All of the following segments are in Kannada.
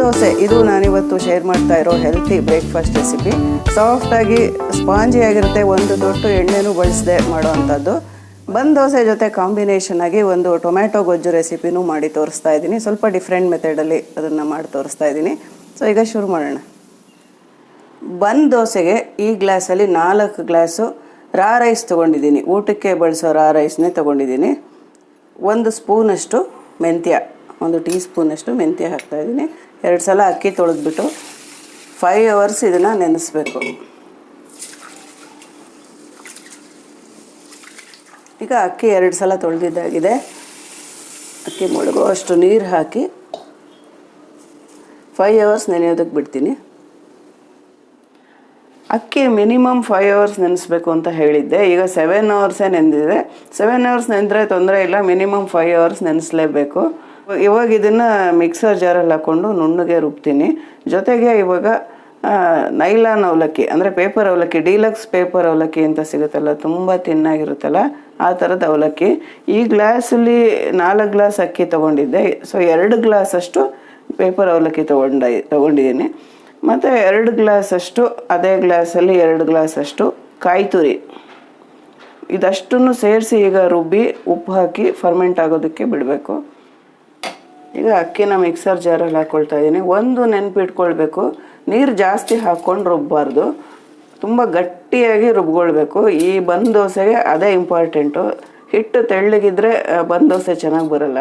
ದೋಸೆ. ಇದು ನಾನಿವತ್ತು ಶೇರ್ ಮಾಡ್ತಾ ಇರೋ ಹೆಲ್ತಿ ಬ್ರೇಕ್ಫಾಸ್ಟ್ ರೆಸಿಪಿ ಸಾಫ್ಟಾಗಿ ಸ್ಪಾಂಜಿ ಆಗಿರುತ್ತೆ. ಒಂದು ದೊಡ್ಡ ಎಣ್ಣೆನೂ ಬಳಸದೆ ಮಾಡೋವಂಥದ್ದು ಬಂದ್ ದೋಸೆ ಜೊತೆ ಕಾಂಬಿನೇಷನ್ ಆಗಿ ಒಂದು ಟೊಮ್ಯಾಟೊ ಗೊಜ್ಜು ರೆಸಿಪಿನೂ ಮಾಡಿ ತೋರಿಸ್ತಾ ಇದ್ದೀನಿ. ಸ್ವಲ್ಪ ಡಿಫ್ರೆಂಟ್ ಮೆಥಡಲ್ಲಿ ಅದನ್ನು ಮಾಡಿ ತೋರಿಸ್ತಾ ಇದ್ದೀನಿ. ಸೊ ಈಗ ಶುರು ಮಾಡೋಣ. ಬಂದ್ ದೋಸೆಗೆ ಈ ಗ್ಲಾಸಲ್ಲಿ ನಾಲ್ಕು ಗ್ಲಾಸು ರಾ ರೈಸ್ ತೊಗೊಂಡಿದ್ದೀನಿ. ಊಟಕ್ಕೆ ಬಳಸೋ ರಾ ರೈಸ್ನೇ ತೊಗೊಂಡಿದ್ದೀನಿ. ಒಂದು ಸ್ಪೂನಷ್ಟು ಮೆಂತ್ಯ, ಒಂದು ಟೀ ಸ್ಪೂನಷ್ಟು ಮೆಂತ್ಯ ಹಾಕ್ತಾಯಿದ್ದೀನಿ. ಎರಡು ಸಲ ಅಕ್ಕಿ ತೊಳೆದ್ಬಿಟ್ಟು ಫೈವ್ ಅವರ್ಸ್ ಇದನ್ನು ನೆನೆಸ್ಬೇಕು. ಈಗ ಅಕ್ಕಿ ಎರಡು ಸಲ ತೊಳೆದಿದ್ದಾಗಿದೆ. ಅಕ್ಕಿ ಮುಳುಗೋ ಅಷ್ಟು ನೀರು ಹಾಕಿ ಫೈವ್ ಅವರ್ಸ್ ನೆನೆಯೋದಕ್ಕೆ ಬಿಡ್ತೀನಿ. ಅಕ್ಕಿ ಮಿನಿಮಮ್ ಫೈವ್ ಅವರ್ಸ್ ನೆನೆಸ್ಬೇಕು ಅಂತ ಹೇಳಿದ್ದೆ. ಈಗ ಸೆವೆನ್ ಅವರ್ಸೇ ನೆಂದಿದೆ ಸೆವೆನ್ ಅವರ್ಸ್ ನೆಂದರೆ ತೊಂದರೆ ಇಲ್ಲ, ಮಿನಿಮಮ್ ಫೈವ್ ಅವರ್ಸ್ ನೆನೆಸಲೇಬೇಕು. ಇವಾಗ ಇದನ್ನು ಮಿಕ್ಸರ್ ಜಾರಲ್ಲಿ ಹಾಕ್ಕೊಂಡು ನುಣ್ಣಗೆ ರುಬ್ತೀನಿ. ಜೊತೆಗೆ ಇವಾಗ ನೈಲಾನ್ ಅವಲಕ್ಕಿ, ಅಂದರೆ ಪೇಪರ್ ಅವಲಕ್ಕಿ ಡೀಲಕ್ಸ್ ಪೇಪರ್ ಅವಲಕ್ಕಿ ಅಂತ ಸಿಗುತ್ತಲ್ಲ, ತುಂಬ ತಿನ್ನಾಗಿರುತ್ತಲ್ಲ, ಆ ಥರದ ಅವಲಕ್ಕಿ. ಈ ಗ್ಲಾಸಲ್ಲಿ ನಾಲ್ಕು ಗ್ಲಾಸ್ ಅಕ್ಕಿ ತೊಗೊಂಡಿದ್ದೆ. ಸೊ ಎರಡು ಗ್ಲಾಸಷ್ಟು ಪೇಪರ್ ಅವಲಕ್ಕಿ ತೊಗೊಂಡ, ತೊಗೊಂಡಿದ್ದೀನಿ. ಮತ್ತು ಎರಡು ಗ್ಲಾಸಷ್ಟು ಅದೇ ಗ್ಲಾಸಲ್ಲಿ ಎರಡು ಗ್ಲಾಸಷ್ಟು ಕಾಯಿ ತುರಿ. ಇದಷ್ಟನ್ನು ಸೇರಿಸಿ ಈಗ ರುಬ್ಬಿ ಉಪ್ಪು ಹಾಕಿ ಫರ್ಮೆಂಟ್ ಆಗೋದಕ್ಕೆ ಬಿಡಬೇಕು. ಈಗ ಅಕ್ಕಿನ ಮಿಕ್ಸರ್ ಜಾರಲ್ಲಿ ಹಾಕ್ಕೊಳ್ತಾ ಇದ್ದೀನಿ. ಒಂದು ನೆನಪಿಟ್ಕೊಳ್ಬೇಕು ನೀರು ಜಾಸ್ತಿ ಹಾಕ್ಕೊಂಡು ರುಬ್ಬಾರ್ದು ತುಂಬ ಗಟ್ಟಿಯಾಗಿ ರುಬ್ಕೊಳ್ಬೇಕು. ಈ ಬಂದ್ ದೋಸೆಗೆ ಅದೇ ಇಂಪಾರ್ಟೆಂಟು ಹಿಟ್ಟು ತೆಳ್ಳಗಿದ್ರೆ ಬಂದ ದೋಸೆ ಚೆನ್ನಾಗಿ ಬರಲ್ಲ.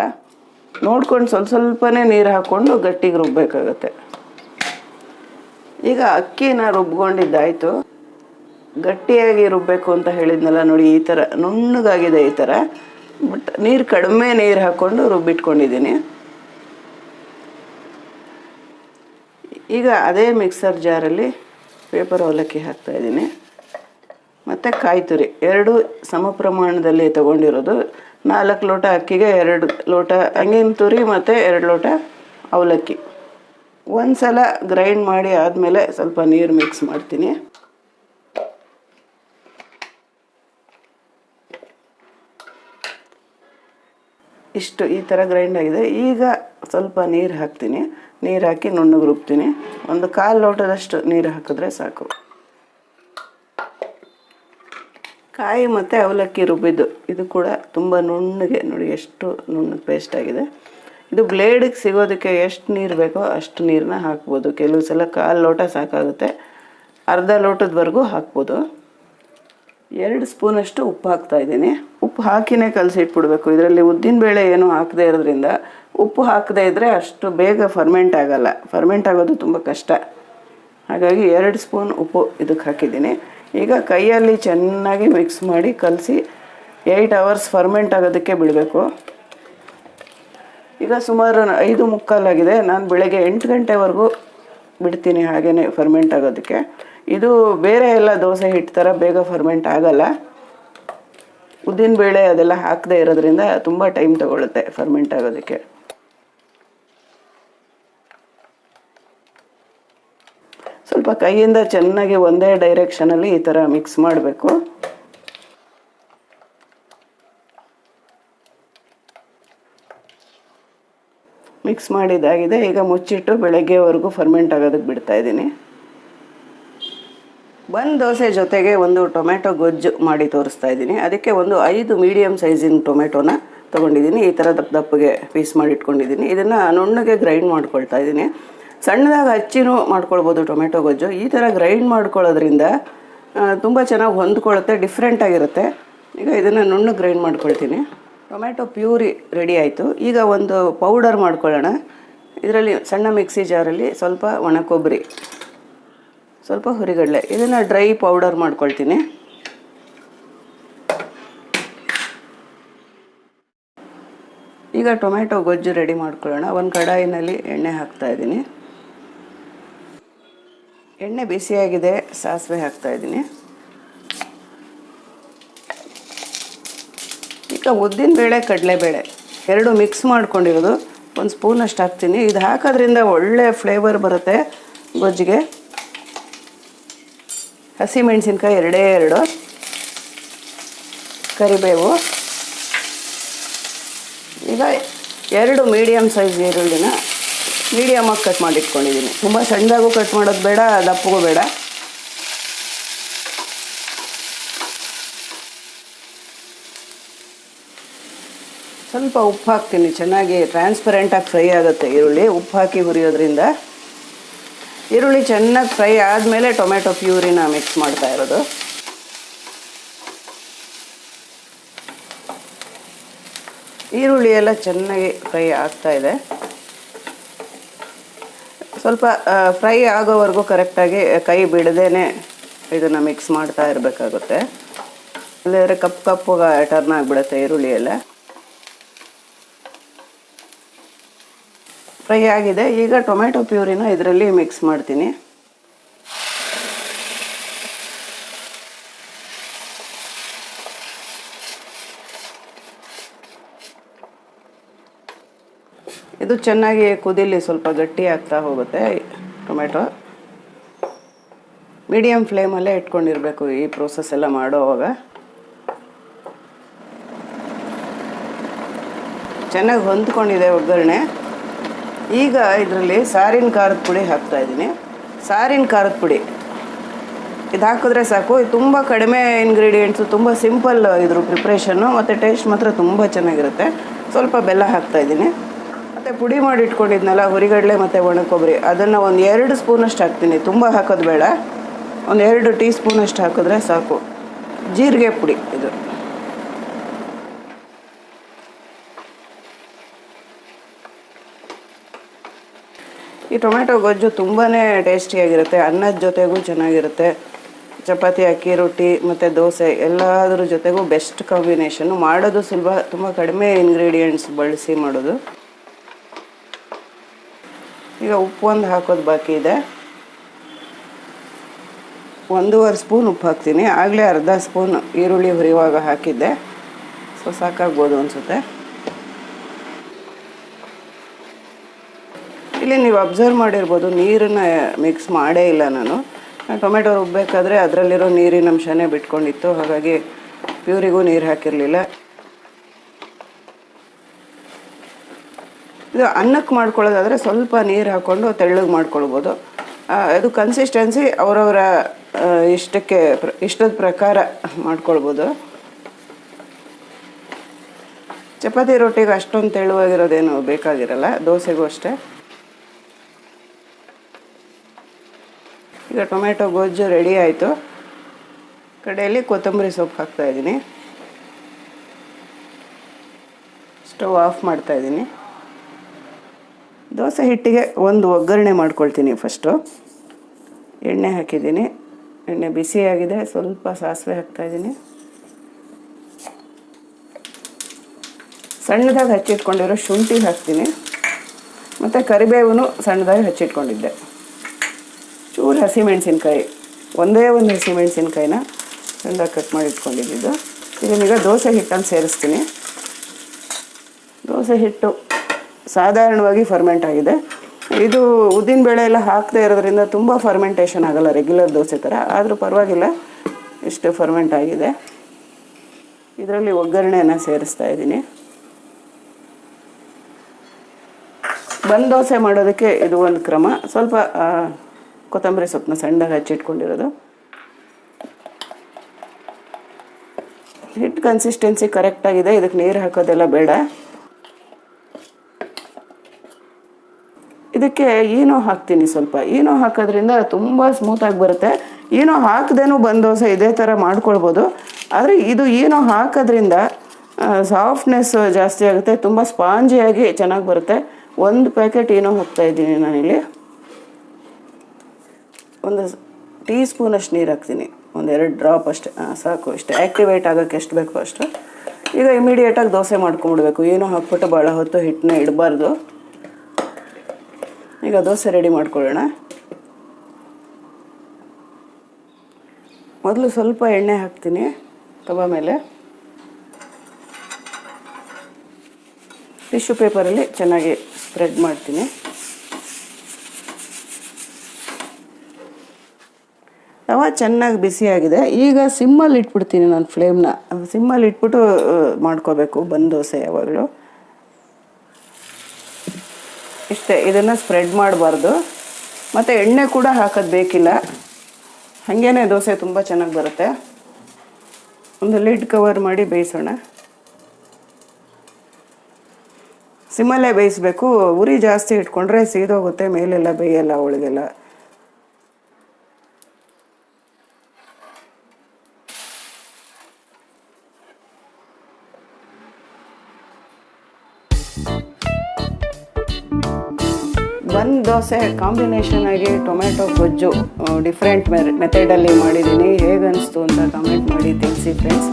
ನೋಡ್ಕೊಂಡು ಸ್ವಲ್ಪ ಸ್ವಲ್ಪನೇ ನೀರು ಹಾಕ್ಕೊಂಡು ಗಟ್ಟಿಗೆ ರುಬ್ಬಬೇಕಾಗತ್ತೆ ಈಗ ಅಕ್ಕಿನ ರುಬ್ಕೊಂಡಿದ್ದಾಯಿತು. ಗಟ್ಟಿಯಾಗಿ ರುಬ್ಬಬೇಕು ಅಂತ ಹೇಳಿದ್ನಲ್ಲ ನೋಡಿ, ಈ ಥರ ನುಣ್ಣಗಾಗಿದೆ ಈ ಥರ ಬಟ್ ನೀರು ಕಡಿಮೆ ನೀರು ಹಾಕ್ಕೊಂಡು ರುಬ್ಬಿಟ್ಕೊಂಡಿದ್ದೀನಿ. ಈಗ ಅದೇ ಮಿಕ್ಸರ್ ಜಾರಲ್ಲಿ ಪೇಪರ್ ಅವಲಕ್ಕಿ ಹಾಕ್ತಾ ಇದ್ದೀನಿ. ಮತ್ತು ಕಾಯಿ ತುರಿ, ಎರಡು ಸಮ ಪ್ರಮಾಣದಲ್ಲಿ ತಗೊಂಡಿರೋದು. ನಾಲ್ಕು ಲೋಟ ಅಕ್ಕಿಗೆ ಎರಡು ಲೋಟ, ಹಂಗಿನ ತುರಿ ಮತ್ತು ಎರಡು ಲೋಟ ಅವಲಕ್ಕಿ. ಒಂದು ಸಲ ಗ್ರೈಂಡ್ ಮಾಡಿ ಆದಮೇಲೆ ಸ್ವಲ್ಪ ನೀರು ಮಿಕ್ಸ್ ಮಾಡ್ತೀನಿ. ಇಷ್ಟು ಈ ಥರ ಗ್ರೈಂಡ್ ಆಗಿದೆ. ಈಗ ಸ್ವಲ್ಪ ನೀರು ಹಾಕ್ತೀನಿ. ನೀರು ಹಾಕಿ ನುಣ್ಣಗೆ ರುಬ್ತೀನಿ ಒಂದು ಕಾಲು ಲೋಟದಷ್ಟು ನೀರು ಹಾಕಿದ್ರೆ ಸಾಕು. ಕಾಯಿ ಮತ್ತು ಅವಲಕ್ಕಿ ರುಬ್ಬಿದ್ದು. ಇದು ಕೂಡ ತುಂಬ ನುಣ್ಣಗೆ ನೋಡಿ, ಎಷ್ಟು ನುಣ್ಣಗೆ ಪೇಸ್ಟ್ ಆಗಿದೆ. ಇದು ಬ್ಲೇಡಿಗೆ ಸಿಗೋದಕ್ಕೆ ಎಷ್ಟು ನೀರು ಬೇಕೋ ಅಷ್ಟು ನೀರನ್ನ ಹಾಕ್ಬೋದು. ಕೆಲವು ಸಲ ಕಾಲು ಲೋಟ ಸಾಕಾಗುತ್ತೆ. ಅರ್ಧ ಲೋಟದವರೆಗೂ ಹಾಕ್ಬೋದು. ಎರಡು ಸ್ಪೂನಷ್ಟು ಉಪ್ಪು ಹಾಕ್ತಾ ಇದ್ದೀನಿ. ಉಪ್ಪು ಹಾಕಿನೇ ಕಲಸಿಟ್ಬಿಡ್ಬೇಕು ಇದರಲ್ಲಿ ಉದ್ದಿನಬೇಳೆ ಏನು ಹಾಕದೇ ಇರೋದ್ರಿಂದ ಉಪ್ಪು ಹಾಕದೇ ಇದ್ದರೆ ಅಷ್ಟು ಬೇಗ ಫರ್ಮೆಂಟ್ ಆಗಲ್ಲ. ಫರ್ಮೆಂಟ್ ಆಗೋದು ತುಂಬ ಕಷ್ಟ. ಹಾಗಾಗಿ ಎರಡು ಸ್ಪೂನ್ ಉಪ್ಪು ಇದಕ್ಕೆ ಹಾಕಿದ್ದೀನಿ. ಈಗ ಕೈಯಲ್ಲಿ ಚೆನ್ನಾಗಿ ಮಿಕ್ಸ್ ಮಾಡಿ ಕಲಸಿ ಏಯ್ಟ್ ಅವರ್ಸ್ ಫರ್ಮೆಂಟ್ ಆಗೋದಕ್ಕೆ ಬಿಡಬೇಕು. ಈಗ ಸುಮಾರು ಐದು ಮುಕ್ಕಾಲಾಗಿದೆ. ನಾನು ಬೆಳಗ್ಗೆ ಎಂಟು ಗಂಟೆವರೆಗೂ ಬಿಡ್ತೀನಿ ಹಾಗೇ ಫರ್ಮೆಂಟ್ ಆಗೋದಕ್ಕೆ. ಇದು ಬೇರೆ ಎಲ್ಲ ದೋಸೆ ಹಿಟ್ಟು ಥರ ಬೇಗ ಫರ್ಮೆಂಟ್ ಆಗೋಲ್ಲ. ಉದ್ದಿನ ಬೇಳೆ ಅದೆಲ್ಲ ಹಾಕದೇ ಇರೋದ್ರಿಂದ ತುಂಬ ಟೈಮ್ ತಗೊಳುತ್ತೆ ಫರ್ಮೆಂಟ್ ಆಗೋದಕ್ಕೆ. ಸ್ವಲ್ಪ ಕೈಯಿಂದ ಚೆನ್ನಾಗಿ ಒಂದೇ ಡೈರೆಕ್ಷನಲ್ಲಿ ಈ ಥರ ಮಿಕ್ಸ್ ಮಾಡಬೇಕು. ಮಿಕ್ಸ್ ಮಾಡಿದ್ದಾಗಿದೆ ಈಗ ಮುಚ್ಚಿಟ್ಟು ಬೆಳಗ್ಗೆವರೆಗೂ ಫರ್ಮೆಂಟ್ ಆಗೋದಕ್ಕೆ ಬಿಡ್ತಾ ಇದ್ದೀನಿ. ಒಂದು ದೋಸೆ ಜೊತೆಗೆ ಒಂದು ಟೊಮೆಟೊ ಗೊಜ್ಜು ಮಾಡಿ ತೋರಿಸ್ತಾ ಇದ್ದೀನಿ. ಅದಕ್ಕೆ ಒಂದು ಐದು ಮೀಡಿಯಮ್ ಸೈಜಿನ ಟೊಮೆಟೊನ ತೊಗೊಂಡಿದ್ದೀನಿ. ಈ ಥರ ದಪ್ಪ ದಪ್ಪಗೆ ಪೀಸ್ ಮಾಡಿ ಇಟ್ಕೊಂಡಿದ್ದೀನಿ. ಇದನ್ನು ನುಣ್ಣಗೆ ಗ್ರೈಂಡ್ ಮಾಡ್ಕೊಳ್ತಾ ಇದ್ದೀನಿ. ಸಣ್ಣದಾಗಿ ಹಚ್ಚಿನೂ ಮಾಡ್ಕೊಳ್ಬೋದು ಟೊಮೆಟೊ ಗೊಜ್ಜು. ಈ ಥರ ಗ್ರೈಂಡ್ ಮಾಡ್ಕೊಳ್ಳೋದ್ರಿಂದ ತುಂಬ ಚೆನ್ನಾಗಿ ಹೊಂದ್ಕೊಳ್ಳುತ್ತೆ ಡಿಫ್ರೆಂಟಾಗಿರುತ್ತೆ ಈಗ ಇದನ್ನು ನುಣ್ಣಗೆ ಗ್ರೈಂಡ್ ಮಾಡ್ಕೊಳ್ತೀನಿ. ಟೊಮೆಟೊ ಪ್ಯೂರಿ ರೆಡಿ ಆಯಿತು. ಈಗ ಒಂದು ಪೌಡರ್ ಮಾಡ್ಕೊಳ್ಳೋಣ. ಇದರಲ್ಲಿ ಸಣ್ಣ ಮಿಕ್ಸಿ ಜಾರಲ್ಲಿ ಸ್ವಲ್ಪ ಒಣ ಕೊಬ್ಬರಿ, ಸ್ವಲ್ಪ ಹುರಿಗಡಲೆ, ಇದನ್ನು ಡ್ರೈ ಪೌಡರ್ ಮಾಡ್ಕೊಳ್ತೀನಿ. ಈಗ ಟೊಮೆಟೊ ಗೊಜ್ಜು ರೆಡಿ ಮಾಡ್ಕೊಳ್ಳೋಣ. ಒಂದು ಕಡಾಯಿನಲ್ಲಿ ಎಣ್ಣೆ ಹಾಕ್ತಾ ಇದ್ದೀನಿ. ಎಣ್ಣೆ ಬಿಸಿಯಾಗಿದೆ, ಸಾಸಿವೆ ಹಾಕ್ತಾ ಇದ್ದೀನಿ. ಈಗ ಉದ್ದಿನಬೇಳೆ ಕಡಲೆಬೇಳೆ ಎರಡು ಮಿಕ್ಸ್ ಮಾಡ್ಕೊಂಡಿರೋದು. ಒಂದು ಸ್ಪೂನಷ್ಟು ಹಾಕ್ತೀನಿ. ಇದು ಹಾಕೋದ್ರಿಂದ ಒಳ್ಳೆ ಫ್ಲೇವರ್ ಬರುತ್ತೆ ಗೊಜ್ಜಿಗೆ. ಹಸಿಮೆಣಸಿನ್ಕಾಯಿ ಎರಡೇ ಎರಡು. ಕರಿಬೇವು. ಈಗ ಎರಡು ಮೀಡಿಯಮ್ ಸೈಜ್ ಈರುಳ್ಳಿನ ಮೀಡಿಯಮಾಗಿ ಕಟ್ ಮಾಡಿ ಇಟ್ಕೊಂಡಿದ್ದೀನಿ ತುಂಬ ಸಣ್ಣದಾಗೂ ಕಟ್ ಮಾಡೋದು ಬೇಡ, ದಪ್ಪಗೂ ಬೇಡ. ಸ್ವಲ್ಪ ಉಪ್ಪು ಹಾಕ್ತೀನಿ. ಚೆನ್ನಾಗಿ ಟ್ರಾನ್ಸ್ಪರೆಂಟಾಗಿ ಫ್ರೈ ಆಗುತ್ತೆ ಈರುಳ್ಳಿ. ಉಪ್ಪು ಹಾಕಿ ಹುರಿಯೋದ್ರಿಂದ ಈರುಳ್ಳಿ ಚೆನ್ನಾಗಿ ಫ್ರೈ ಆದಮೇಲೆ ಟೊಮೆಟೊ ಪ್ಯೂರಿನ ಮಿಕ್ಸ್ ಮಾಡ್ತಾ ಇರೋದು. ಈರುಳ್ಳಿ ಎಲ್ಲ ಚೆನ್ನಾಗಿ ಫ್ರೈ ಆಗ್ತಾ ಇದೆ. ಸ್ವಲ್ಪ ಫ್ರೈ ಆಗೋವರೆಗೂ ಕರೆಕ್ಟಾಗಿ ಕೈ ಬಿಡದೇನೆ ಇದನ್ನು ಮಿಕ್ಸ್ ಮಾಡ್ತಾ ಇರಬೇಕಾಗುತ್ತೆ. ಇಲ್ಲದ್ರೆ ಕಪ್ಪು ಕಪ್ಪು ಟರ್ನ್ ಆಗಿಬಿಡುತ್ತೆ ಈರುಳ್ಳಿ ಎಲ್ಲ. ಫ್ರೈ ಆಗಿದೆ. ಈಗ ಟೊಮೆಟೊ ಪ್ಯೂರಿನ ಇದರಲ್ಲಿ ಮಿಕ್ಸ್ ಮಾಡ್ತೀನಿ. ಇದು ಚೆನ್ನಾಗಿ ಕುದಿಲಿ ಸ್ವಲ್ಪ ಗಟ್ಟಿ ಆಗ್ತಾ ಹೋಗುತ್ತೆ ಟೊಮೆಟೊ ಮೀಡಿಯಮ್ ಫ್ಲೇಮಲ್ಲೇ ಇಟ್ಕೊಂಡಿರಬೇಕು ಈ ಪ್ರೋಸೆಸ್ ಎಲ್ಲ ಮಾಡೋವಾಗ. ಚೆನ್ನಾಗಿ ಹೊಂದ್ಕೊಂಡಿದೆ ಒಗ್ಗರಣೆ. ಈಗ ಇದರಲ್ಲಿ ಸಾರಿನ ಖಾರದ ಪುಡಿ ಹಾಕ್ತಾ ಇದ್ದೀನಿ. ಸಾರಿನ ಖಾರದ ಪುಡಿ. ಇದು ಹಾಕಿದ್ರೆ ಸಾಕು. ಇದು ತುಂಬ ಕಡಿಮೆ ಇಂಗ್ರೀಡಿಯೆಂಟ್ಸು ತುಂಬ ಸಿಂಪಲ್ ಇದ್ರ ಪ್ರಿಪ್ರೇಷನ್ನು ಮತ್ತು ಟೇಸ್ಟ್ ಮಾತ್ರ ತುಂಬ ಚೆನ್ನಾಗಿರುತ್ತೆ. ಸ್ವಲ್ಪ ಬೆಲ್ಲ ಹಾಕ್ತಾ ಇದ್ದೀನಿ. ಮತ್ತು ಪುಡಿ ಮಾಡಿ ಇಟ್ಕೊಂಡಿದ್ನಲ್ಲ ಹುರಿಗಡಲೆ ಮತ್ತು ಒಣ ಕೊಬ್ಬರಿ ಅದನ್ನು ಒಂದು ಎರಡು ಸ್ಪೂನಷ್ಟು ಹಾಕ್ತೀನಿ. ತುಂಬ ಹಾಕೋದು ಬೇಡ. ಒಂದು ಎರಡು ಟೀ ಸ್ಪೂನಷ್ಟು ಹಾಕಿದ್ರೆ ಸಾಕು. ಜೀರಿಗೆ ಪುಡಿ ಇದು. ಈ ಟೊಮೆಟೊ ಗೊಜ್ಜು ತುಂಬಾ ಟೇಸ್ಟಿಯಾಗಿರುತ್ತೆ, ಅನ್ನದ ಜೊತೆಗೂ ಚೆನ್ನಾಗಿರುತ್ತೆ. ಚಪಾತಿ, ಅಕ್ಕಿ, ರೊಟ್ಟಿ ಮತ್ತು ದೋಸೆ ಎಲ್ಲದರ ಜೊತೆಗೂ ಬೆಸ್ಟ್ ಕಾಂಬಿನೇಷನ್ನು ಮಾಡೋದು ಸುಲಭ, ತುಂಬ ಕಡಿಮೆ ಇಂಗ್ರೀಡಿಯೆಂಟ್ಸ್ ಬಳಸಿ ಮಾಡೋದು. ಈಗ ಉಪ್ಪು ಒಂದು ಹಾಕೋದು ಬಾಕಿ ಇದೆ. ಒಂದೂವರೆ ಸ್ಪೂನ್ ಉಪ್ಪು ಹಾಕ್ತೀನಿ. ಆಗಲೇ ಅರ್ಧ ಸ್ಪೂನ್ ಈರುಳ್ಳಿ ಹುರಿಯುವಾಗ ಹಾಕಿದ್ದೆ. ಸೊ ಸಾಕಾಗ್ಬೋದು ಅನಿಸುತ್ತೆ. ಇಲ್ಲಿ ನೀವು ಅಬ್ಸರ್ವ್ ಮಾಡಿರ್ಬೋದು, ನೀರನ್ನು ಮಿಕ್ಸ್ ಮಾಡೇ ಇಲ್ಲ ನಾನು. ಟೊಮೆಟೊ ರುಬ್ಬಬೇಕಾದ್ರೆ ಅದರಲ್ಲಿರೋ ನೀರಿನ ಅಂಶನೇ ಬಿಟ್ಕೊಂಡಿತ್ತು, ಹಾಗಾಗಿ ಪ್ಯೂರಿಗೂ ನೀರು ಹಾಕಿರಲಿಲ್ಲ. ಇದು ಅನ್ನಕ್ಕೆ ಮಾಡ್ಕೊಳ್ಳೋದಾದರೆ ಸ್ವಲ್ಪ ನೀರು ಹಾಕ್ಕೊಂಡು ತೆಳ್ಳಗೆ ಮಾಡ್ಕೊಳ್ಬೋದು. ಅದು ಕನ್ಸಿಸ್ಟೆನ್ಸಿ ಅವರವರ ಇಷ್ಟಕ್ಕೆ ಇಷ್ಟದ ಪ್ರಕಾರ ಮಾಡ್ಕೊಳ್ಬೋದು. ಚಪಾತಿ ರೊಟ್ಟಿಗೆ ಅಷ್ಟೊಂದು ತೆಳುವಾಗಿರೋದೇನು ಬೇಕಾಗಿರಲ್ಲ, ದೋಸೆಗೂ ಅಷ್ಟೇ. ಈಗ ಟೊಮೆಟೊ ಗೊಜ್ಜು ರೆಡಿ ಆಯಿತು. ಕಡೆಯಲ್ಲಿ ಕೊತ್ತಂಬರಿ ಸೊಪ್ಪು ಹಾಕ್ತಾ ಇದ್ದೀನಿ. ಸ್ಟವ್ ಆಫ್ ಮಾಡ್ತಾ ಇದ್ದೀನಿ. ದೋಸೆ ಹಿಟ್ಟಿಗೆ ಒಂದು ಒಗ್ಗರಣೆ ಮಾಡ್ಕೊಳ್ತೀನಿ ಫಸ್ಟು. ಎಣ್ಣೆ ಹಾಕಿದ್ದೀನಿ. ಎಣ್ಣೆ ಬಿಸಿಯಾಗಿದೆ ಸ್ವಲ್ಪ ಸಾಸಿವೆ ಹಾಕ್ತಾ ಇದ್ದೀನಿ. ಸಣ್ಣದಾಗಿ ಹಚ್ಚಿಟ್ಕೊಂಡಿರೋ ಶುಂಠಿ ಹಾಕ್ತೀನಿ. ಮತ್ತು ಕರಿಬೇವು ಸಣ್ಣದಾಗಿ ಹಚ್ಚಿಟ್ಕೊಂಡಿದ್ದೆ. ಚೂರು ಹಸಿಮೆಣಸಿನ್ಕಾಯಿ ಒಂದೇ ಒಂದು ಹಸಿಮೆಣಸಿನ್ಕಾಯಿನ ಚೆಂದ ಕಟ್ ಮಾಡಿ ಇಟ್ಕೊಂಡಿದ್ದು ಇದನ್ನೀಗ ದೋಸೆ ಹಿಟ್ಟನ್ನು ಸೇರಿಸ್ತೀನಿ. ದೋಸೆ ಹಿಟ್ಟು ಸಾಧಾರಣವಾಗಿ ಫರ್ಮೆಂಟ್ ಆಗಿದೆ. ಇದು ಉದ್ದಿನ ಬೇಳೆ ಎಲ್ಲ ಹಾಕದೇ ಇರೋದ್ರಿಂದ ತುಂಬ ಫರ್ಮೆಂಟೇಷನ್ ಆಗೋಲ್ಲ ರೆಗ್ಯುಲರ್ ದೋಸೆ ಥರ. ಆದರೂ ಪರವಾಗಿಲ್ಲ, ಇಷ್ಟು ಫರ್ಮೆಂಟ್ ಆಗಿದೆ. ಇದರಲ್ಲಿ ಒಗ್ಗರಣೆಯನ್ನು ಸೇರಿಸ್ತಾ ಇದ್ದೀನಿ. ಬಂದ್ ದೋಸೆ ಮಾಡೋದಕ್ಕೆ ಇದು ಒಂದು ಕ್ರಮ. ಸ್ವಲ್ಪ ಕೊತ್ತಂಬರಿ ಸೊಪ್ಪನ್ನ ಸಣ್ಣದಾಗಿ ಹಚ್ಚಿಟ್ಕೊಂಡಿರೋದು. ಹಿಟ್ಟು ಕನ್ಸಿಸ್ಟೆನ್ಸಿ ಕರೆಕ್ಟಾಗಿದೆ ಇದಕ್ಕೆ ನೀರು ಹಾಕೋದೆಲ್ಲ ಬೇಡ. ಇದಕ್ಕೆ ಏನೋ ಹಾಕ್ತೀನಿ ಸ್ವಲ್ಪ. ಏನೋ ಹಾಕೋದ್ರಿಂದ ತುಂಬ ಸ್ಮೂತಾಗಿ ಬರುತ್ತೆ. ಏನೋ ಹಾಕದೇನೂ ಬಂದೋಸೆ ದೋಸೆ ಇದೇ ಥರ ಮಾಡ್ಕೊಳ್ಬೋದು. ಆದರೆ ಇದು ಏನೋ ಹಾಕೋದ್ರಿಂದ ಸಾಫ್ಟ್ನೆಸ್ ಜಾಸ್ತಿ ಆಗುತ್ತೆ. ತುಂಬ ಸ್ಪಾಂಜಿಯಾಗಿ ಚೆನ್ನಾಗಿ ಬರುತ್ತೆ. ಒಂದು ಪ್ಯಾಕೆಟ್ ಏನೋ ಹಾಕ್ತಾಯಿದ್ದೀನಿ ನಾನಿಲ್ಲಿ. ಒಂದು ಟೀ ಸ್ಪೂನಷ್ಟು ನೀರು ಹಾಕ್ತೀನಿ. ಒಂದು ಎರಡು ಡ್ರಾಪ್ ಅಷ್ಟೇ ಸಾಕು ಇಷ್ಟೆ ಆ್ಯಕ್ಟಿವೇಟ್ ಆಗೋಕ್ಕೆ ಎಷ್ಟು ಬೇಕು ಅಷ್ಟು. ಈಗ ಇಮಿಡಿಯೇಟಾಗಿ ದೋಸೆ ಮಾಡ್ಕೊಂಬಿಡ್ಬೇಕು. ಏನೂ ಹಾಕ್ಬಿಟ್ಟು ಭಾಳ ಹೊತ್ತು ಹಿಟ್ಟನ್ನ ಇಡಬಾರ್ದು. ಈಗ ದೋಸೆ ರೆಡಿ ಮಾಡ್ಕೊಳ್ಳೋಣ. ಮೊದಲು ಸ್ವಲ್ಪ ಎಣ್ಣೆ ಹಾಕ್ತೀನಿ ತವ ಮೇಲೆ. ಟಿಶ್ಯೂ ಪೇಪರಲ್ಲಿ ಚೆನ್ನಾಗಿ ಸ್ಪ್ರೆಡ್ ಮಾಡ್ತೀನಿ. ತವ ಚೆನ್ನಾಗಿ ಬಿಸಿಯಾಗಿದೆ. ಈಗ ಸಿಮ್ಮಲ್ಲಿ ಇಟ್ಬಿಡ್ತೀನಿ ನಾನು ಫ್ಲೇಮ್ನ ಸಿಮ್ಮಲ್ಲಿ ಇಟ್ಬಿಟ್ಟು ಮಾಡ್ಕೋಬೇಕು ಬಂದ ದೋಸೆ ಯಾವಾಗಲೂ. ಇಷ್ಟೇ, ಇದನ್ನು ಸ್ಪ್ರೆಡ್ ಮಾಡಬಾರ್ದು. ಮತ್ತು ಎಣ್ಣೆ ಕೂಡ ಹಾಕೋದು ಬೇಕಿಲ್ಲ. ಹಾಗೇ ದೋಸೆ ತುಂಬ ಚೆನ್ನಾಗಿ ಬರುತ್ತೆ. ಒಂದು ಲಿಡ್ ಕವರ್ ಮಾಡಿ ಬೇಯಿಸೋಣ. ಸಿಮ್ಮಲ್ಲೇ ಬೇಯಿಸ್ಬೇಕು. ಉರಿ ಜಾಸ್ತಿ ಇಟ್ಕೊಂಡ್ರೆ ಸೀದೋಗುತ್ತೆ, ಮೇಲೆಲ್ಲ ಬೇಯಲ್ಲ ಅವಳಿಗೆಲ್ಲ ದೋಸೆ ಕಾಂಬಿನೇಷನ್ ಆಗಿ ಟೊಮೆಟೊ ಗೊಜ್ಜು ಡಿಫ್ರೆಂಟ್ ಮೆಥಡಲ್ಲಿ ಮಾಡಿದ್ದೀನಿ. ಹೇಗೆ ಅನಿಸ್ತು ಅಂತ ಕಮೆಂಟ್ ಮಾಡಿ, ತಿಳಿಸಿ ಫ್ರೆಂಡ್ಸ್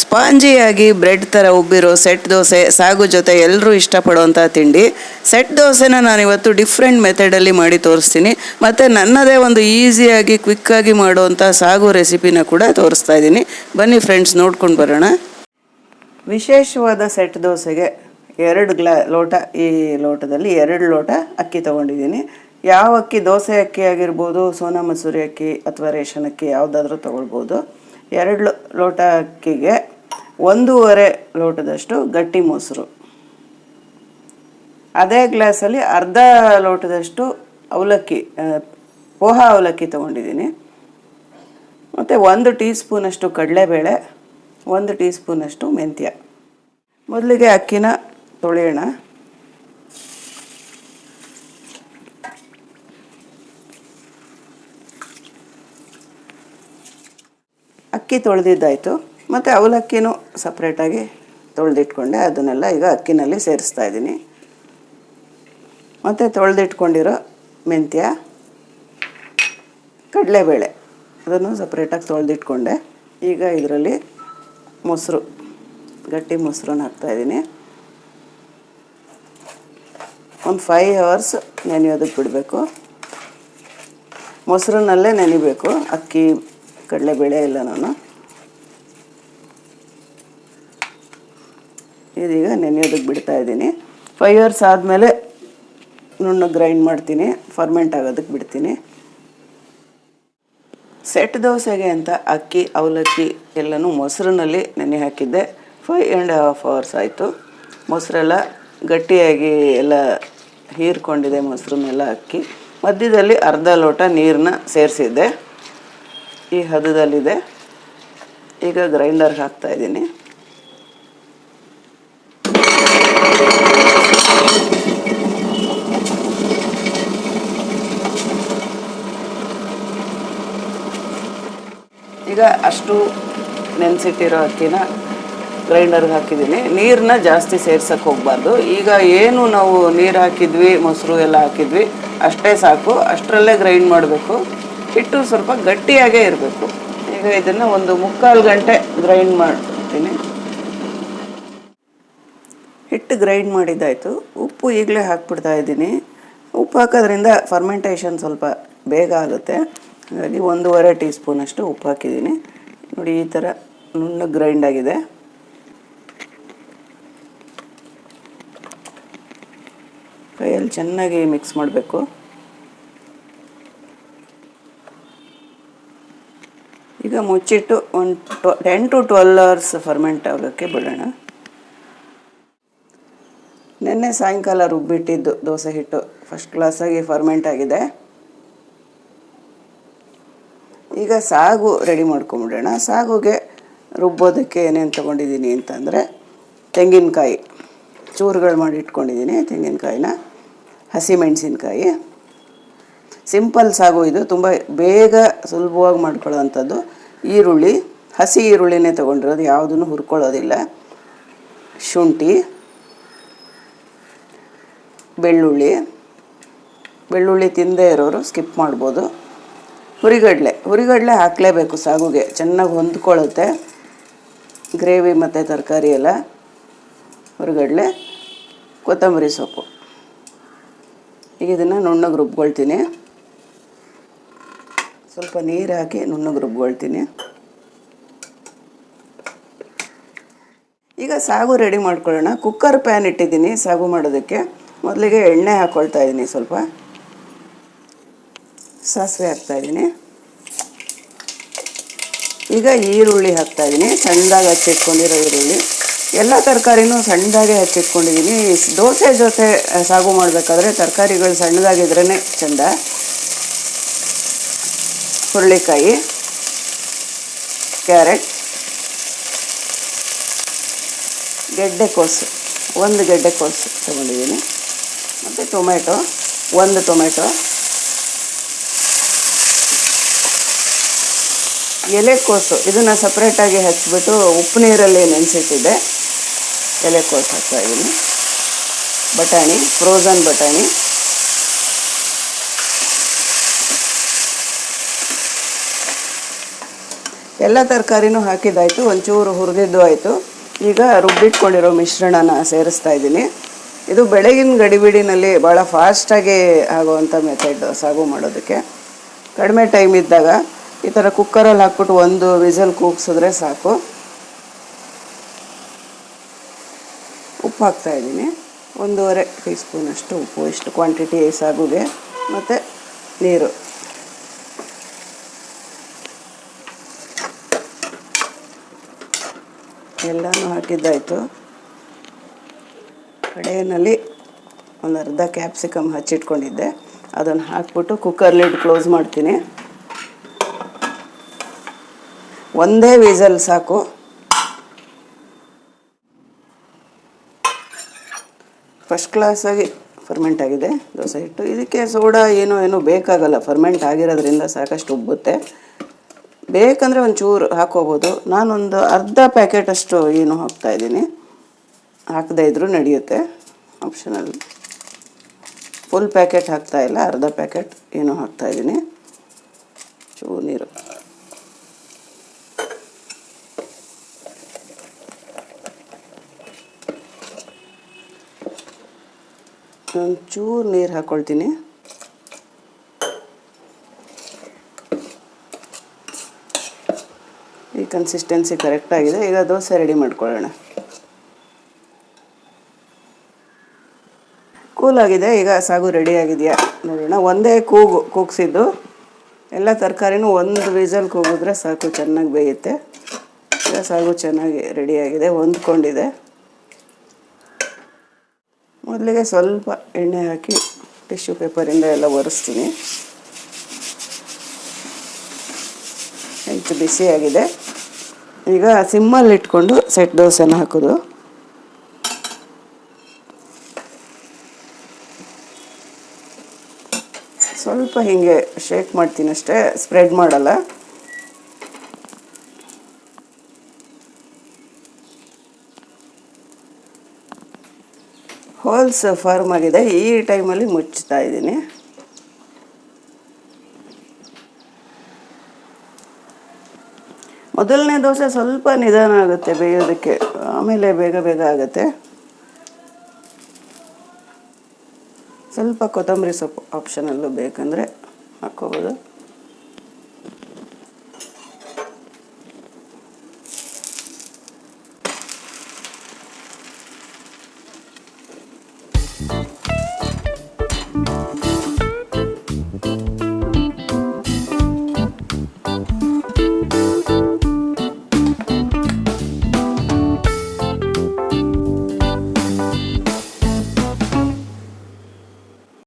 ಸ್ಪಾಂಜಿಯಾಗಿ ಬ್ರೆಡ್ ಥರ ಉಬ್ಬಿರೋ ಸೆಟ್ ದೋಸೆ ಸಾಗು ಜೊತೆ ಎಲ್ಲರೂ ಇಷ್ಟಪಡುವಂಥ ತಿಂಡಿ. ಸೆಟ್ ದೋಸೆನ ನಾನು ಇವತ್ತು ಡಿಫ್ರೆಂಟ್ ಮೆಥಡಲ್ಲಿ ಮಾಡಿ ತೋರಿಸ್ತೀನಿ. ಮತ್ತು ನನ್ನದೇ ಒಂದು ಈಸಿಯಾಗಿ ಕ್ವಿಕ್ಕಾಗಿ ಮಾಡುವಂಥ ಸಾಗು ರೆಸಿಪಿನ ಕೂಡ ತೋರಿಸ್ತಾ ಇದ್ದೀನಿ ಬನ್ನಿ ಫ್ರೆಂಡ್ಸ್ ನೋಡ್ಕೊಂಡು ಬರೋಣ. ವಿಶೇಷವಾದ ಸೆಟ್ ದೋಸೆಗೆ ಎರಡು ಗ್ಲಾ ಲೋಟ, ಈ ಲೋಟದಲ್ಲಿ ಎರಡು ಲೋಟ ಅಕ್ಕಿ ತೊಗೊಂಡಿದ್ದೀನಿ. ಯಾವ ಅಕ್ಕಿ ದೋಸೆ ಅಕ್ಕಿ ಆಗಿರ್ಬೋದು, ಸೋನಾ ಮಸೂರಿ ಅಕ್ಕಿ ಅಥವಾ ರೇಷನ್ ಅಕ್ಕಿ ಯಾವುದಾದ್ರೂ ತೊಗೊಳ್ಬೋದು. ಎರಡು ಲೋಟ ಅಕ್ಕಿಗೆ ಒಂದೂವರೆ ಲೋಟದಷ್ಟು ಗಟ್ಟಿ ಮೊಸರು. ಅದೇ ಗ್ಲಾಸಲ್ಲಿ ಅರ್ಧ ಲೋಟದಷ್ಟು ಅವಲಕ್ಕಿ ಪೋಹಾ ಅವಲಕ್ಕಿ ತೊಗೊಂಡಿದ್ದೀನಿ. ಮತ್ತು ಒಂದು ಟೀ ಸ್ಪೂನಷ್ಟು ಕಡಲೆಬೇಳೆ ಒಂದು ಟೀ ಸ್ಪೂನಷ್ಟು ಮೆಂತ್ಯ. ಮೊದಲಿಗೆ ಅಕ್ಕಿನ ತೊಳೆಯೋಣ. ಅಕ್ಕಿ ತೊಳೆದಿದ್ದಾಯಿತು. ಮತ್ತು ಅವಲಕ್ಕಿನೂ ಸಪ್ರೇಟಾಗಿ ತೊಳೆದಿಟ್ಕೊಂಡೆ. ಅದನ್ನೆಲ್ಲ ಈಗ ಅಕ್ಕಿನಲ್ಲಿ ಸೇರಿಸ್ತಾ ಇದ್ದೀನಿ. ಮತ್ತು ತೊಳೆದಿಟ್ಕೊಂಡಿರೋ ಮೆಂತ್ಯ, ಕಡಲೆಬೇಳೆ, ಅದನ್ನು ಸಪ್ರೇಟಾಗಿ ತೊಳೆದಿಟ್ಕೊಂಡೆ. ಈಗ ಇದರಲ್ಲಿ ಮೊಸರು, ಗಟ್ಟಿ ಮೊಸರನ್ನ ಹಾಕ್ತಾಯಿದ್ದೀನಿ ಒಂದು ಫೈವ್ ಅವರ್ಸ್ ನೆನೆಯೋದಕ್ಕೆ ಬಿಡಬೇಕು. ಮೊಸರನ್ನಲ್ಲೇ ನೆನಿಬೇಕು, ಅಕ್ಕಿ, ಕಡಲೆಬೇಳೆ ನಾನು. ಇದೀಗ ನೆನೆಯೋದಕ್ಕೆ ಬಿಡ್ತಾ ಇದ್ದೀನಿ. ಫೈವ್ ಅವರ್ಸ್ ಆದಮೇಲೆ ನುಣ್ಣಗೆ ಗ್ರೈಂಡ್ ಮಾಡ್ತೀನಿ ಫರ್ಮೆಂಟ್ ಆಗೋದಕ್ಕೆ ಬಿಡ್ತೀನಿ. ಸೆಟ್ ದೋಸೆಗೆ ಅಂತ ಅಕ್ಕಿ, ಅವಲಕ್ಕಿ ಎಲ್ಲನೂ ಮೊಸರಿನಲ್ಲಿ ನೆನೆ ಹಾಕಿದ್ದೆ. ಫೈವ್ ಆ್ಯಂಡ್ ಹಾಫ್ ಅವರ್ಸ್ ಆಯಿತು. ಮೊಸರೆಲ್ಲ ಗಟ್ಟಿಯಾಗಿ ಎಲ್ಲ ಹೀರ್ಕೊಂಡಿದೆ ಮೊಸರನ್ನೆಲ್ಲ ಅಕ್ಕಿ. ಮಧ್ಯದಲ್ಲಿ ಅರ್ಧ ಲೋಟ ನೀರನ್ನ ಸೇರಿಸಿದ್ದೆ. ಈ ಹದದಲ್ಲಿದೆ. ಈಗ ಗ್ರೈಂಡರ್ಗೆ ಹಾಕ್ತಾ ಈಗ ಅಷ್ಟು ನೆನೆಸಿಟ್ಟಿರೋ ಅಕ್ಕಿನ ಗ್ರೈಂಡರ್ಗೆ ಹಾಕಿದ್ದೀನಿ. ನೀರನ್ನ ಜಾಸ್ತಿ ಸೇರ್ಸಕ್ಕೆ ಹೋಗ್ಬಾರ್ದು. ಈಗ ಏನು ನಾವು ನೀರು ಹಾಕಿದ್ವಿ, ಮೊಸರು ಎಲ್ಲ ಹಾಕಿದ್ವಿ, ಅಷ್ಟೇ ಸಾಕು. ಅಷ್ಟರಲ್ಲೇ ಗ್ರೈಂಡ್ ಮಾಡಬೇಕು. ಹಿಟ್ಟು ಸ್ವಲ್ಪ ಗಟ್ಟಿಯಾಗೇ ಇರಬೇಕು. ಈಗ ಇದನ್ನು ಒಂದು ಮುಕ್ಕಾಲು ಗಂಟೆ ಗ್ರೈಂಡ್ ಮಾಡ್ತೀನಿ. ಹಿಟ್ಟು ಗ್ರೈಂಡ್ ಮಾಡಿದ್ದಾಯಿತು. ಉಪ್ಪು ಈಗಲೇ ಹಾಕ್ಬಿಡ್ತಾ ಇದ್ದೀನಿ. ಉಪ್ಪು ಹಾಕೋದ್ರಿಂದ ಫರ್ಮೆಂಟೇಷನ್ ಸ್ವಲ್ಪ ಬೇಗ ಆಗುತ್ತೆ. ಹಾಗಾಗಿ ಒಂದೂವರೆ ಟೀ ಸ್ಪೂನಷ್ಟು ಉಪ್ಪು ಹಾಕಿದ್ದೀನಿ. ನೋಡಿ, ಈ ಥರ ನುಣ್ಣಗೆ ಗ್ರೈಂಡ್ ಆಗಿದೆ. ಕೈಯಲ್ಲಿ ಚೆನ್ನಾಗಿ ಮಿಕ್ಸ್ ಮಾಡಬೇಕು. ಈಗ ಮುಚ್ಚಿಟ್ಟು ಒಂದು ಟ್ವ ten to twelve hours ferment ಆಗೋಕ್ಕೆ ಬಿಡೋಣ. ನಿನ್ನೆ ಸಾಯಂಕಾಲ ರುಬ್ಬಿಟ್ಟಿದ್ದು ದೋಸೆ ಹಿಟ್ಟು. ಫಸ್ಟ್ ಕ್ಲಾಸಾಗಿ ಫರ್ಮೆಂಟ್ ಆಗಿದೆ. ಈಗ ಸಾಗು ರೆಡಿ ಮಾಡ್ಕೊಂಬಿಡೋಣ. ಸಾಗುಗೆ ರುಬ್ಬೋದಕ್ಕೆ ಏನೇನು ತೊಗೊಂಡಿದ್ದೀನಿ ಅಂತಂದರೆ ತೆಂಗಿನಕಾಯಿ. ಚೂರುಗಳು ಮಾಡಿ ಇಟ್ಕೊಂಡಿದ್ದೀನಿ ತೆಂಗಿನಕಾಯಿನ. ಹಸಿಮೆಣಸಿನ್ಕಾಯಿ ಸಿಂಪಲ್ ಸಾಗು ಇದು. ತುಂಬ ಬೇಗ ಸುಲಭವಾಗಿ ಮಾಡ್ಕೊಳ್ಳೋವಂಥದ್ದು. ಈರುಳ್ಳಿ. ಹಸಿ ಈರುಳ್ಳಿನೇ ತೊಗೊಂಡಿರೋದು. ಯಾವುದನ್ನು ಹುರ್ಕೊಳ್ಳೋದಿಲ್ಲ. ಶುಂಠಿ. ಬೆಳ್ಳುಳ್ಳಿ. ಬೆಳ್ಳುಳ್ಳಿ ತಿಂದೇ ಇರೋರು ಸ್ಕಿಪ್ ಮಾಡ್ಬೋದು. ಹುರಿಗಡಲೆ. ಹುರಿಗಡಲೆ ಹಾಕಲೇಬೇಕು ಸಾಗುಗೆ. ಚೆನ್ನಾಗಿ ಹೊಂದ್ಕೊಳ್ಳುತ್ತೆ ಗ್ರೇವಿ ಮತ್ತು ತರಕಾರಿ ಎಲ್ಲ. ಹುರಿಗಡಲೆ, ಕೊತ್ತಂಬರಿ ಸೊಪ್ಪು. ಈಗ ಇದನ್ನು ನುಣ್ಣಗೆ ರುಬ್ಕೊಳ್ತೀನಿ. ಸ್ವಲ್ಪ ನೀರು ಹಾಕಿ ನುಣ್ಣಗೆ ರುಬ್ಕೊಳ್ತೀನಿ. ಈಗ ಸಾಗು ರೆಡಿ ಮಾಡ್ಕೊಳ್ಳೋಣ. ಕುಕ್ಕರ್ ಪ್ಯಾನ್ ಇಟ್ಟಿದ್ದೀನಿ ಸಾಗು ಮಾಡೋದಕ್ಕೆ. ಮೊದಲಿಗೆ ಎಣ್ಣೆ ಹಾಕ್ಕೊಳ್ತಾ ಇದ್ದೀನಿ ಸ್ವಲ್ಪ. ಸಾಸಿವೆ ಹಾಕ್ತಾಯಿದ್ದೀನಿ ಈಗ ಈರುಳ್ಳಿ ಹಾಕ್ತಾಯಿದ್ದೀನಿ ಸಣ್ಣದಾಗಿ ಹಚ್ಚಿಟ್ಕೊಂಡಿರೋ ಈರುಳ್ಳಿ. ಎಲ್ಲ ತರಕಾರಿನೂ ಸಣ್ಣದಾಗೆ ಹಚ್ಚಿಟ್ಕೊಂಡಿದ್ದೀನಿ. ದೋಸೆ ಜೊತೆ ಸಾಗು ಮಾಡಬೇಕಾದ್ರೆ ತರಕಾರಿಗಳು ಸಣ್ಣದಾಗಿದ್ರೇ ಚೆಂದ. ಹುರುಳಿಕಾಯಿ, ಕ್ಯಾರೆಟ್ ಗೆಡ್ಡೆಕೋಸು ಒಂದು ಗೆಡ್ಡೆಕೋಸು ತೊಗೊಂಡಿದ್ದೀನಿ. ಮತ್ತು ಟೊಮೆಟೊ ಒಂದು ಟೊಮೆಟೊ ಎಲೆಕೋಸು ಇದನ್ನು ಸಪ್ರೇಟಾಗಿ ಹಚ್ಚಿಬಿಟ್ಟು ಉಪ್ಪು ನೀರಲ್ಲಿ ನೆನೆಸಿಟ್ಟಿದ್ದೆ. ಎಲೆಕೋಸು ಹಾಕ್ತಾ ಇದ್ದೀನಿ ಬಟಾಣಿ ಫ್ರೋಝನ್ ಬಟಾಣಿ. ಎಲ್ಲ ತರಕಾರಿನೂ ಹಾಕಿದ್ದಾಯಿತು, ಒಂಚೂರು ಹುರಿದಿದ್ದು ಆಯಿತು. ಈಗ ರುಬ್ಬಿಟ್ಕೊಂಡಿರೋ ಮಿಶ್ರಣನ ಸೇರಿಸ್ತಾ ಇದ್ದೀನಿ ಇದು ಬೆಳಗಿನ ಗಡಿಬಿಡಿನಲ್ಲಿ ಭಾಳ ಫಾಸ್ಟಾಗಿ ಆಗುವಂಥ ಮೆಥಡ್ ಸಾಗು ಮಾಡೋದಕ್ಕೆ. ಕಡಿಮೆ ಟೈಮ್ ಇದ್ದಾಗ ಈ ಥರ ಕುಕ್ಕರಲ್ಲಿ ಹಾಕ್ಬಿಟ್ಟು ಒಂದು ವಿಸಲ್ ಕೂಗ್ಸಿದ್ರೆ ಸಾಕು. ಉಪ್ಪು ಹಾಕ್ತಾ ಇದ್ದೀನಿ. ಒಂದೂವರೆ ಟೀ ಸ್ಪೂನಷ್ಟು ಉಪ್ಪು. ಇಷ್ಟು ಕ್ವಾಂಟಿಟಿ ಸಾಗುಗೆ ಮತ್ತು ನೀರು. ಎಲ್ಲನೂ ಹಾಕಿದ್ದಾಯಿತು. ಕಡೆಯಲ್ಲಿ ಒಂದು ಅರ್ಧ ಕ್ಯಾಪ್ಸಿಕಮ್ ಹಚ್ಚಿಟ್ಕೊಂಡಿದ್ದೆ. ಅದನ್ನು ಹಾಕ್ಬಿಟ್ಟು ಕುಕ್ಕರ್ ಲಿಡ್ ಕ್ಲೋಸ್ ಮಾಡ್ತೀನಿ. ಒಂದೇ ವೀಸಲ್ ಸಾಕು. ಫಸ್ಟ್ ಕ್ಲಾಸಾಗಿ ಫರ್ಮೆಂಟ್ ಆಗಿದೆ, ದೋಸೆ ಹಿಟ್ಟು. ಇದಕ್ಕೆ ಸೋಡಾ ಏನು ಏನು ಬೇಕಾಗಲ್ಲ ಫರ್ಮೆಂಟ್ ಆಗಿರೋದ್ರಿಂದ ಸಾಕಷ್ಟು ಉಬ್ಬುತ್ತೆ. ಬೇಕಂದರೆ ಒಂಚೂರು ಹಾಕೋಬೋದು. ನಾನೊಂದು ಅರ್ಧ ಪ್ಯಾಕೆಟಷ್ಟು ಏನು ಹಾಕ್ತಾ ಇದ್ದೀನಿ. ಹಾಕದೇ ಇದ್ದರೂ ನಡೆಯುತ್ತೆ. ಆಪ್ಷನಲ್ ಫುಲ್ ಪ್ಯಾಕೆಟ್ ಹಾಕ್ತಾಯಿಲ್ಲ ಅರ್ಧ ಪ್ಯಾಕೆಟ್ ಏನು ಹಾಕ್ತಾಯಿದ್ದೀನಿ ಚೂರು ನೀರು. ಒಂಚೂರು ನೀರು ಹಾಕ್ಕೊಳ್ತೀನಿ ಈ ಕನ್ಸಿಸ್ಟೆನ್ಸಿ ಕರೆಕ್ಟಾಗಿದೆ ಈಗ ದೋಸೆ ರೆಡಿ ಮಾಡ್ಕೊಳ್ಳೋಣ. ಕೂಲಾಗಿದೆ ಈಗ ಸಾಗು ರೆಡಿ ಆಗಿದೆಯಾ? ನೋಡೋಣ. ಒಂದೇ ಕೂಗು, ಕೂಗಿಸಿದ್ದು. ಎಲ್ಲ ತರಕಾರಿನೂ ಒಂದು ವಿಸಲ್ ಕೂಗಿದ್ರೆ ಸಾಕು, ಚೆನ್ನಾಗಿ ಬೇಯುತ್ತೆ. ಈಗ ಸಾಗು ಚೆನ್ನಾಗಿ ರೆಡಿಯಾಗಿದೆ ಹೊಂದ್ಕೊಂಡಿದೆ. ಮೊದಲಿಗೆ ಸ್ವಲ್ಪ ಎಣ್ಣೆ ಹಾಕಿ ಟಿಶ್ಯೂ ಪೇಪರಿಂದ ಎಲ್ಲ ಒರೆಸ್ತೀನಿ. ಹೆಚ್ಚು ಬಿಸಿಯಾಗಿದೆ ಈಗ ಸಿಮ್ಮಲ್ಲಿ ಇಟ್ಕೊಂಡು ಸೆಟ್ ದೋಸೆನ ಹಾಕೋದು. ಸ್ವಲ್ಪ ಹೀಗೆ ಶೇಕ್ ಮಾಡ್ತೀನಿ ಅಷ್ಟೇ ಸ್ಪ್ರೆಡ್ ಮಾಡಲ್ಲ. ಹೋಲ್ಸ್ ಫಾರ್ಮ್ ಆಗಿದೆ. ಈ ಟೈಮಲ್ಲಿ ಮುಚ್ಚುತ್ತಾ ಇದ್ದೀನಿ. ಮೊದಲನೇ ದೋಸೆ ಸ್ವಲ್ಪ ನಿಧಾನ ಆಗುತ್ತೆ ಬೇಯೋದಕ್ಕೆ. ಆಮೇಲೆ ಬೇಗ ಬೇಗ ಆಗುತ್ತೆ. ಸ್ವಲ್ಪ ಕೊತ್ತಂಬರಿ ಸೊಪ್ಪು ಆಪ್ಷನಲ್ಲೂ ಬೇಕಂದರೆ ಹಾಕ್ಕೋಬೋದು.